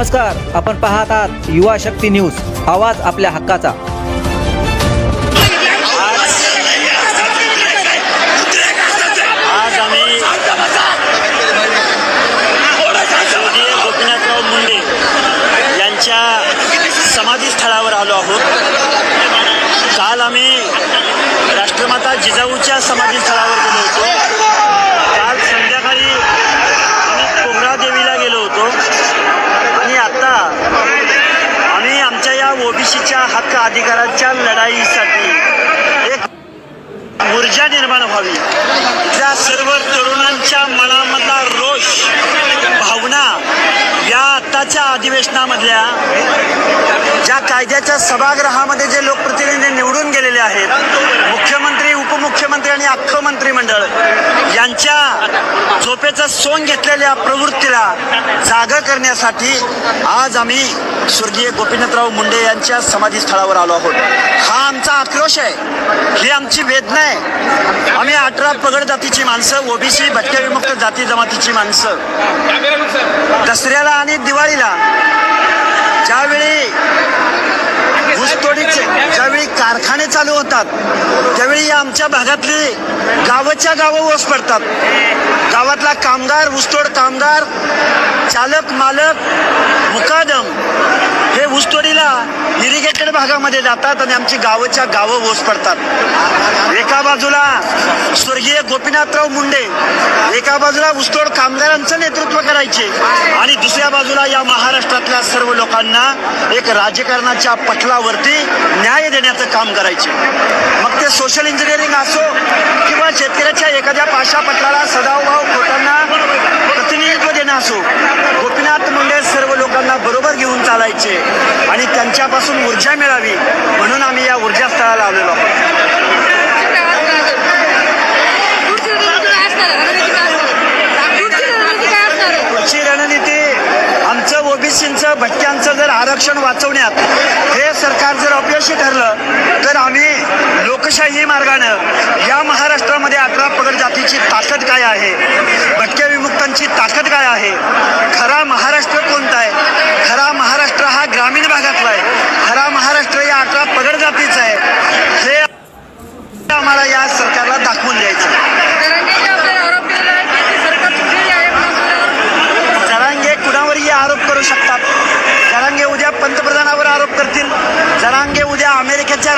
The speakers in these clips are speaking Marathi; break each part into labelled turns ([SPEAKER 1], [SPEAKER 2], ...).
[SPEAKER 1] नमस्कार आपण पाहत आहात युवा शक्ती न्यूज आवाज आपल्या हक्काचा.
[SPEAKER 2] आज आम्ही स्वर्गीय गोपीनाथराव मुंडे यांच्या समाधीस्थळावर आलो आहोत. काल आम्ही राष्ट्रमाता जिजाऊ समाधीस्थळावर गेलो होतो काल संध्याकाळी आम्ही कोगरा देवीला गेलो होतो आणि आता आम्ही आमच्या या ओबीसीच्या हक्क अधिकाराच्या लढाईसाठी एक ऊर्जा निर्माण व्हावी. त्या सर्व तरुणांच्या मनामधला रोष भावना या आताच्या अधिवेशनामधल्या ज्या कायद्याच्या सभागृहामध्ये जे लोकप्रतिनिधी निवडून गेलेले आहेत मुख्यमंत्री उपमुख्यमंत्री आणि अख्खं मंत्रिमंडळ यांच्या झोपेचं सोंग घेतलेल्या प्रवृत्तीला जाग करण्यासाठी आज आम्ही स्वर्गीय गोपीनाथराव मुंडे यांच्या समाधीस्थळावर आलो आहोत. हा आमचा आक्रोश आहे. ही आमची वेदना आहे. आम्ही अठरा पगड जातीची माणसं ओबीसी भटक्या विमुक्त जाती जमातीची माणसं. दसऱ्याला आणि दिवाळीला ज्यावेळी ऊसतोडीचे ज्यावेळी कारखाने चालू होतात त्यावेळी या आमच्या भागातली गावच्या गावं ओस पडतात. गावातला कामगार ऊसतोड कामगार चालक मालक मुकादम हे ऊसतोडीला इरिगेटेड भागामध्ये जातात आणि आमची गावच्या गावं ओस पडतात. एका बाजूला स्वर्गीय गोपीनाथराव मुंडे एका बाजूला ऊसतोड कामगारांचं नेतृत्व करायचे आणि दुसऱ्या बाजूला या महाराष्ट्रातल्या सर्व लोकांना एक राजकारणाच्या पटलावरती न्याय देण्याचं काम करायचे. मग ते सोशल इंजिनिअरिंग असो किंवा शेतकऱ्याच्या एखाद्या पाशा पटलाला सदाभाव खोटांना प्रतिनिधित्व देणं असो गोपीनाथ मुंडे सर्व लोकांना बरोबर चालायचे आणि त्यांच्यापासून ऊर्जा मिळावी म्हणून आम्ही या ऊर्जा स्थळाला आलेलो आहोत. पुढची रणनीती आमचं ओबीसींचं भटक्यांचं जर आरक्षण वाचवण्यात हे सरकार जर अपयशी ठरलं तर आम्ही लोकशाही मार्गानं या महाराष्ट्रामध्ये अठरा पगड जातीची ताकद काय आहे? भटक्या विमुक्तांची ताकद काय आहे? खरा महाराष्ट्र कोणता आहे खरा महाराष्ट्र हा ग्रामीण भागातला आहे खरा महाराष्ट्र या अठरा पगड जातीचा आहे हे आम्हाला या सरकारला दाखवून द्यायचं जरांगे कुणावरही आरोप करू शकतात जरांगे उद्या पंतप्रधानावर आरोप करतील जरांगे उद्या अमेरिकेच्या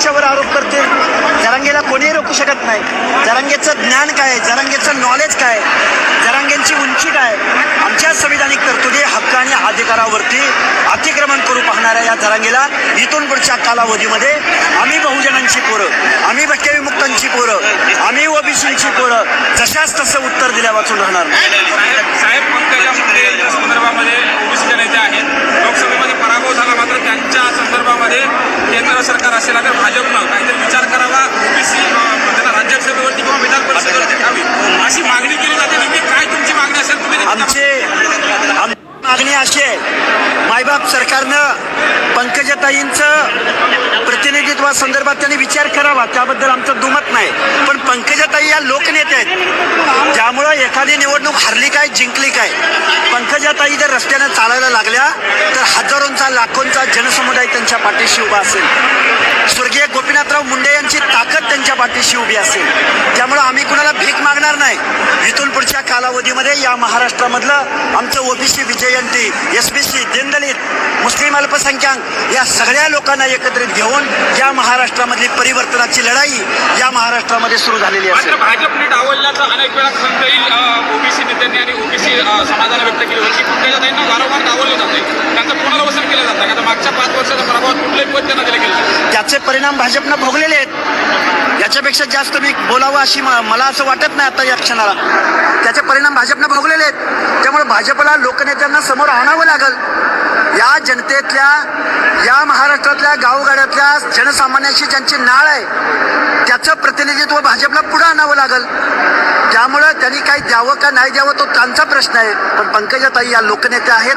[SPEAKER 2] पक्षावर आरोप करतील जरांगेला कोणीही रोखू शकत नाही. जरांगेचं ज्ञान काय आहे? जरांगेचं नॉलेज काय जरांगेंची उंची काय आमच्या संविधानिक तरतुदी हक्क आणि अधिकारावरती अतिक्रमण करू पाहणाऱ्या या जरांगेला इथून पुढच्या कालावधीमध्ये आम्ही बहुजनांची पोरं आम्ही भटक्या विमुक्तांची पोरं आम्ही ओबीसींची पोरं जशाच तसं उत्तर दिल्या वाचून राहणार
[SPEAKER 3] साहेब संदर्भामध्ये नेते आहेत. मात्र त्यांच्या संदर्भामध्ये केंद्र सरकार असेल तर भाजपनं काहीतरी विचार करावा ओबीसी त्यांना राज्यसभेवरती किंवा विधान परिषदेवरती घ्यावी अशी मागणी केली जाते. नेमकी काय तुमची मागणी असेल तुम्ही
[SPEAKER 2] आमचे आम- मागणी अशी आहे मायबाप सरकारनं पंकजाताईंचं संदर्भात त्यांनी विचार करावा. त्याबद्दल आमचं दुमत नाही. पण पंकजाताई या लोकनेते आहेत. त्यामुळं एखादी निवडणूक हरली काय जिंकली काय? पंकजाताई जर रस्त्यानं चालायला लागल्या तर हजारोंचा लाखोंचा जनसमुदाय त्यांच्या पाठीशी उभा असेल. स्वर्गीय गोपीनाथराव मुंडे यांची ताकद त्यांच्या पाठीशी उभी असेल. त्यामुळं आम्ही कुणाला भीक मागणार नाही. इथून पुढच्या कालावधीमध्ये या महाराष्ट्रामधलं आमचं ओबीसी विजयंती एस बी सी दीनदलित मुस्लिम अल्पसंख्याक या सगळ्या लोकांना एकत्रित घेऊन या महाराष्ट्रामधली परिवर्तनाची लढाई या महाराष्ट्रामध्ये सुरू झालेली असेल.
[SPEAKER 3] भाजपने डावलल्याचा अनेक वेळा खंत येईल ओबीसी नेत्यांनी आणि ओबीसी समाजाला व्यक्त केली. होती पंकजाताईंना वारंवार डावललं जाते त्यांचं पुनर्वसन केलं जातं मागच्या
[SPEAKER 2] परिणाम भाजपनं भोगलेले आहेत. याच्यापेक्षा जास्त मी बोलावं अशी मला असं वाटत नाही आता या क्षणाला. त्याचे परिणाम भाजपनं भोगलेले आहेत. त्यामुळे भाजपला लोकनेत्यांना समोर आणावं लागल. या जनतेतल्या या महाराष्ट्रातल्या गावगाड्यातल्या जनसामान्याशी ज्यांची नाळ आहे त्याचं प्रतिनिधित्व भाजपला पुढं आणावं लागल. त्यांनी त्यांनी काही द्यावं का नाही द्यावं तो त्यांचा प्रश्न आहे. पण पंकजाताई या लोकनेत्या आहेत.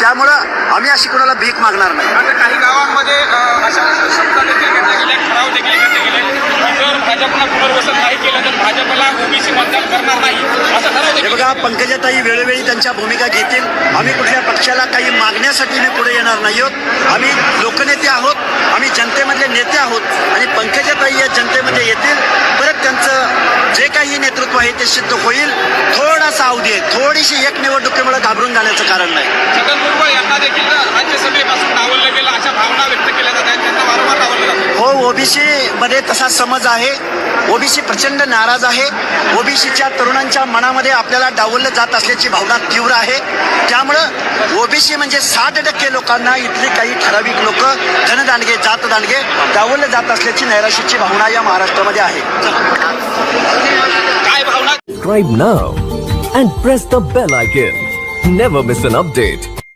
[SPEAKER 2] त्यामुळं आम्ही अशी कोणाला भीक मागणार नाही.
[SPEAKER 3] आता काही गावांमध्ये अ, अशा शब्द देखील घेतले गेले ठराव देखील घेतले गेले जर भाजपला पुनर्वसन नाही केलं तर भाजपला करणार नाही असं
[SPEAKER 2] हे बघा पंकजाताई वेळोवेळी त्यांच्या भूमिका घेतील. आम्ही कुठल्या पक्षाला काही मागण्यासाठी मी पुढे येणार नाही आहोत. आम्ही लोकनेते आहोत आम्ही जनतेमधले नेते आहोत आणि पंकजाताई या जनतेमध्ये येतील. परत त्यांचं जे काही नेतृत्व आहे ते सिद्ध होईल. थोडासा अवधी आहे. थोडीशी एक निवडणुकीमुळे घाबरून जाण्याचं कारण नाही.
[SPEAKER 3] छगन भुजबळ यांना देखील राज्यसभेपासून डावललं गेलं अशा भावना व्यक्त केल्या त्यांना वारंवार डावललं जातं.
[SPEAKER 2] हो ओबीसी मध्ये तसा समज आहे. ओबीसी प्रचंड नाराज आहे. ओबीसीच्या तरुणांच्या मनामध्ये आपल्याला डावललं जात असल्याची भावना तीव्र आहे त्यामुळं ओबीसी म्हणजे साठ टक्के लोकांना इथली काही ठराविक लोक जनदांडगे जात दांडगे डावललं जात असल्याची नैराश्याची भावना या महाराष्ट्रामध्ये आहे
[SPEAKER 3] काय भावना
[SPEAKER 4] subscribe now and press the bell icon. Never miss an update.